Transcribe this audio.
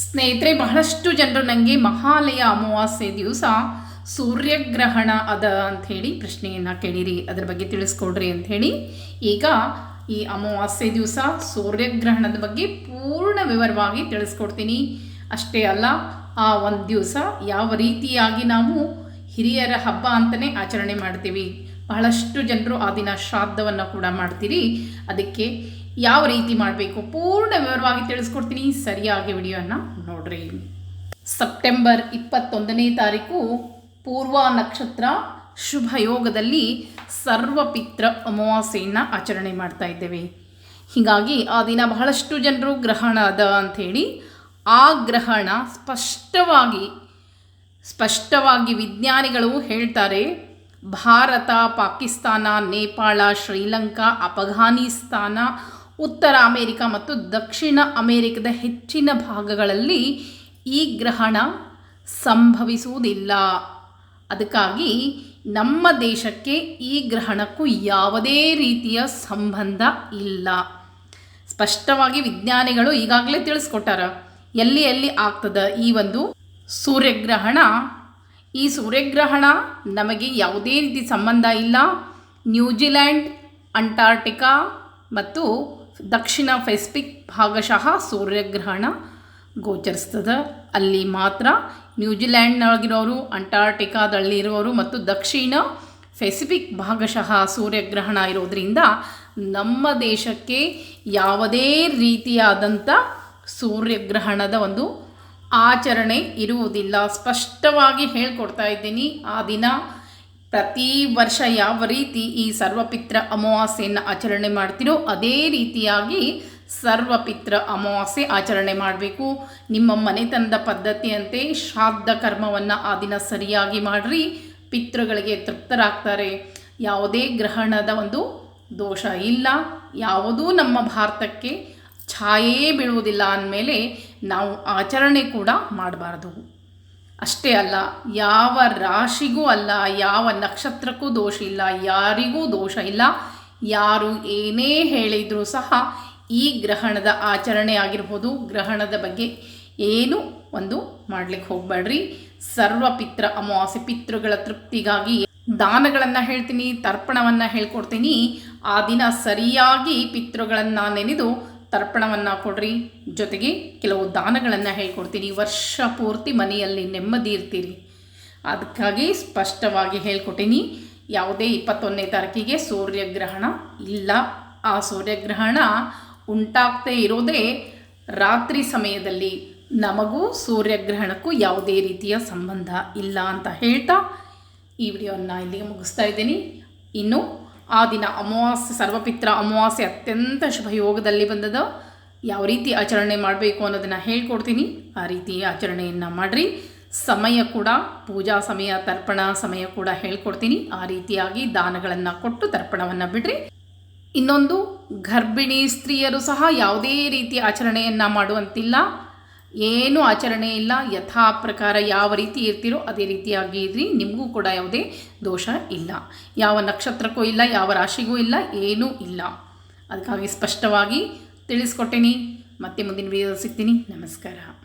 ಸ್ನೇಹಿತರೆ, ಬಹಳಷ್ಟು ಜನರು ನನಗೆ ಮಹಾಲಯ ಅಮಾವಾಸ್ಯೆ ದಿವಸ ಸೂರ್ಯಗ್ರಹಣ ಅದ ಅಂಥೇಳಿ ಪ್ರಶ್ನೆಯನ್ನು ಕೇಳಿರಿ, ಅದರ ಬಗ್ಗೆ ತಿಳಿಸ್ಕೊಡ್ರಿ ಅಂಥೇಳಿ ಈಗ ಈ ಅಮಾವಾಸ್ಯೆ ದಿವಸ ಸೂರ್ಯಗ್ರಹಣದ ಬಗ್ಗೆ ಪೂರ್ಣ ವಿವರವಾಗಿ ತಿಳಿಸ್ಕೊಡ್ತೀನಿ. ಅಷ್ಟೇ ಅಲ್ಲ, ಆ ಒಂದು ದಿವಸ ಯಾವ ರೀತಿಯಾಗಿ ನಾವು ಹಿರಿಯರ ಹಬ್ಬ ಅಂತಲೇ ಆಚರಣೆ ಮಾಡ್ತೀವಿ. ಬಹಳಷ್ಟು ಜನರು ಆ ದಿನ ಶ್ರಾದ್ದವನ್ನು ಕೂಡ ಮಾಡ್ತೀರಿ. ಅದಕ್ಕೆ ಯಾವ ರೀತಿ ಮಾಡಬೇಕು? ಪೂರ್ಣ ವಿವರವಾಗಿ ತಿಳಿಸ್ಕೊಡ್ತೀನಿ. ಸರಿಯಾಗಿ ವಿಡಿಯೋನ ನೋಡ್ರಿ. ಸೆಪ್ಟೆಂಬರ್ ಇಪ್ಪತ್ತೊಂದನೇ ತಾರೀಕು, ಪೂರ್ವ ನಕ್ಷತ್ರ ಶುಭ ಯೋಗದಲ್ಲಿ ಸರ್ವಪಿತ್ರ ಅಮಾವಾಸ್ಯೆಯನ್ನು ಆಚರಣೆ ಮಾಡ್ತಾ ಇದ್ದೇವೆ. ಹೀಗಾಗಿ ಆ ದಿನ ಬಹಳಷ್ಟು ಜನರು ಗ್ರಹಣ ಅದ ಅಂಥೇಳಿ ಆ ಗ್ರಹಣ ಸ್ಪಷ್ಟವಾಗಿ ಸ್ಪಷ್ಟವಾಗಿ ವಿಜ್ಞಾನಿಗಳು ಹೇಳ್ತಾರೆ, ಭಾರತ, ಪಾಕಿಸ್ತಾನ, ನೇಪಾಳ, ಶ್ರೀಲಂಕಾ, ಅಫಘಾನಿಸ್ತಾನ ಉತ್ತರ ಅಮೇರಿಕ ಮತ್ತು ದಕ್ಷಿಣ ಅಮೇರಿಕದ ಹೆಚ್ಚಿನ ಭಾಗಗಳಲ್ಲಿ ಈ ಗ್ರಹಣ ಸಂಭವಿಸುವುದಿಲ್ಲ. ಅದಕ್ಕಾಗಿ ನಮ್ಮ ದೇಶಕ್ಕೆ ಈ ಗ್ರಹಣಕ್ಕೂ ಯಾವುದೇ ರೀತಿಯ ಸಂಬಂಧ ಇಲ್ಲ. ಸ್ಪಷ್ಟವಾಗಿ ವಿಜ್ಞಾನಿಗಳು ಈಗಾಗಲೇ ತಿಳಿಸ್ಕೊಟ್ಟಾರ, ಎಲ್ಲಿ ಎಲ್ಲಿ ಆಗ್ತದ ಈ ಒಂದು ಸೂರ್ಯಗ್ರಹಣ? ಈ ಸೂರ್ಯಗ್ರಹಣ ನಮಗೆ ಯಾವುದೇ ರೀತಿ ಸಂಬಂಧ ಇಲ್ಲ. ನ್ಯೂಜಿಲ್ಯಾಂಡ್ ಅಂಟಾರ್ಟಿಕಾ ಮತ್ತು ದಕ್ಷಿಣ ಪೆಸಿಫಿಕ್ ಭಾಗಶಃ ಸೂರ್ಯಗ್ರಹಣ ಗೋಚರಿಸ್ತದೆ ಅಲ್ಲಿ ಮಾತ್ರ ನ್ಯೂಜಿಲ್ಯಾಂಡ್ನೊಳಗಿರೋರು ಅಂಟಾರ್ಟಿಕಾದಲ್ಲಿರೋರು ಮತ್ತು ದಕ್ಷಿಣ ಪೆಸಿಫಿಕ್ ಭಾಗಶಃ ಸೂರ್ಯಗ್ರಹಣ ಇರೋದರಿಂದ ನಮ್ಮ ದೇಶಕ್ಕೆ ಯಾವುದೇ ರೀತಿಯಾದಂಥ ಸೂರ್ಯಗ್ರಹಣದ ಒಂದು ಆಚರಣೆ ಇರುವುದಿಲ್ಲ. ಸ್ಪಷ್ಟವಾಗಿ ಹೇಳ್ಕೊಡ್ತಾ ಇದ್ದೀನಿ. ಆ ದಿನ ಪ್ರತಿ ವರ್ಷ ಯಾವ ರೀತಿ ಈ ಸರ್ವಪಿತ್ರ ಅಮಾವಾಸ್ಯೆಯನ್ನು ಆಚರಣೆ ಮಾಡ್ತೀರೋ ಅದೇ ರೀತಿಯಾಗಿ ಸರ್ವಪಿತ್ರ ಅಮಾವಾಸ್ಯೆ ಆಚರಣೆ ಮಾಡಬೇಕು. ನಿಮ್ಮ ಮನೆತನದ ಪದ್ಧತಿಯಂತೆ ಶ್ರಾದ್ದ ಕರ್ಮವನ್ನು ಆ ದಿನ ಸರಿಯಾಗಿ ಮಾಡಿರಿ. ಪಿತೃಗಳಿಗೆ ತೃಪ್ತರಾಗ್ತಾರೆ. ಯಾವುದೇ ಗ್ರಹಣದ ಒಂದು ದೋಷ ಇಲ್ಲ. ಯಾವುದೂ ನಮ್ಮ ಭಾರತಕ್ಕೆ ಛಾಯೇ ಬೀಳುವುದಿಲ್ಲ ಅಂದಮೇಲೆ ನಾವು ಆಚರಣೆ ಕೂಡ ಮಾಡಬಾರ್ದು. ಅಷ್ಟೇ ಅಲ್ಲ, ಯಾವ ರಾಶಿಗೂ ಅಲ್ಲ, ಯಾವ ನಕ್ಷತ್ರಕ್ಕೂ ದೋಷ ಇಲ್ಲ, ಯಾರಿಗೂ ದೋಷ ಇಲ್ಲ, ಯಾರು ಏನೇ ಹೇಳಿದರೂ ಸಹ ಈ ಗ್ರಹಣದ ಆಚರಣೆ ಆಗಿರ್ಬೋದು, ಗ್ರಹಣದ ಬಗ್ಗೆ ಏನು ಒಂದು ಮಾಡ್ಲಿಕ್ಕೆ ಹೋಗಬೇಡ್ರಿ. ಸರ್ವಪಿತ್ರ ಅಮಾವಾಸ್ಯೆ ಪಿತೃಗಳ ತೃಪ್ತಿಗಾಗಿ ದಾನಗಳನ್ನು ಹೇಳ್ತೀನಿ, ತರ್ಪಣವನ್ನು ಹೇಳ್ಕೊಡ್ತೀನಿ. ಆ ದಿನ ಸರಿಯಾಗಿ ಪಿತೃಗಳನ್ನು ನೆನೆದು ತರ್ಪಣವನ್ನು ಕೊಡ್ರಿ. ಜೊತೆಗೆ ಕೆಲವು ದಾನಗಳನ್ನು ಹೇಳ್ಕೊಡ್ತೀನಿ. ವರ್ಷ ಪೂರ್ತಿ ಮನೆಯಲ್ಲಿ ನೆಮ್ಮದಿ ಇರ್ತೀರಿ. ಅದಕ್ಕಾಗಿ ಸ್ಪಷ್ಟವಾಗಿ ಹೇಳ್ಕೊಟ್ಟಿನಿ. ಯಾವುದೇ ಇಪ್ಪತ್ತೊಂದನೇ ತಾರೀಕಿಗೆ ಸೂರ್ಯಗ್ರಹಣ ಇಲ್ಲ. ಆ ಸೂರ್ಯಗ್ರಹಣ ಉಂಟಾಗ್ತೇ ಇರೋದೇ ರಾತ್ರಿ ಸಮಯದಲ್ಲಿ. ನಮಗೂ ಸೂರ್ಯಗ್ರಹಣಕ್ಕೂ ಯಾವುದೇ ರೀತಿಯ ಸಂಬಂಧ ಇಲ್ಲ ಅಂತ ಹೇಳ್ತಾ ಈ ವಿಡಿಯೋನ ಇಲ್ಲಿಗೆ ಮುಗಿಸ್ತಾ ಇದ್ದೀನಿ. ಇನ್ನು ಆ ದಿನ ಅಮಾವಾಸ್ಯೆ, ಸರ್ವಪಿತ್ರ ಅಮಾವಾಸ್ಯೆ ಅತ್ಯಂತ ಶುಭ ಯೋಗದಲ್ಲಿ ಬಂದದ ಯಾವ ರೀತಿ ಆಚರಣೆ ಮಾಡಬೇಕು ಅನ್ನೋದನ್ನು ಹೇಳ್ಕೊಡ್ತೀನಿ. ಆ ರೀತಿ ಆಚರಣೆಯನ್ನು ಮಾಡಿರಿ. ಸಮಯ ಕೂಡ, ಪೂಜಾ ಸಮಯ, ತರ್ಪಣ ಸಮಯ ಕೂಡ ಹೇಳ್ಕೊಡ್ತೀನಿ. ಆ ರೀತಿಯಾಗಿ ದಾನಗಳನ್ನು ಕೊಟ್ಟು ತರ್ಪಣವನ್ನು ಬಿಡ್ರಿ. ಇನ್ನೊಂದು, ಗರ್ಭಿಣಿ ಸ್ತ್ರೀಯರು ಸಹ ಯಾವುದೇ ರೀತಿ ಆಚರಣೆಯನ್ನು ಮಾಡುವಂತಿಲ್ಲ. ಏನು ಆಚರಣೆ ಇಲ್ಲ, ಯಥಾ ಪ್ರಕಾರ ಯಾವ ರೀತಿ ಇರ್ತೀರೋ ಅದೇ ರೀತಿಯಾಗಿ ಇರ್ರಿ ನಿಮಗೂ ಕೂಡ ಯಾವುದೇ ದೋಷ ಇಲ್ಲ. ಯಾವ ನಕ್ಷತ್ರಕ್ಕೂ ಇಲ್ಲ, ಯಾವ ರಾಶಿಗೂ ಇಲ್ಲ, ಏನೂ ಇಲ್ಲ. ಅದಕ್ಕಾಗಿ ಸ್ಪಷ್ಟವಾಗಿ ತಿಳಿಸ್ಕೊಟ್ಟೇನಿ. ಮತ್ತೆ ಮುಂದಿನ ವಿಡಿಯೋ ಸಿಗ್ತೀನಿ. ನಮಸ್ಕಾರ.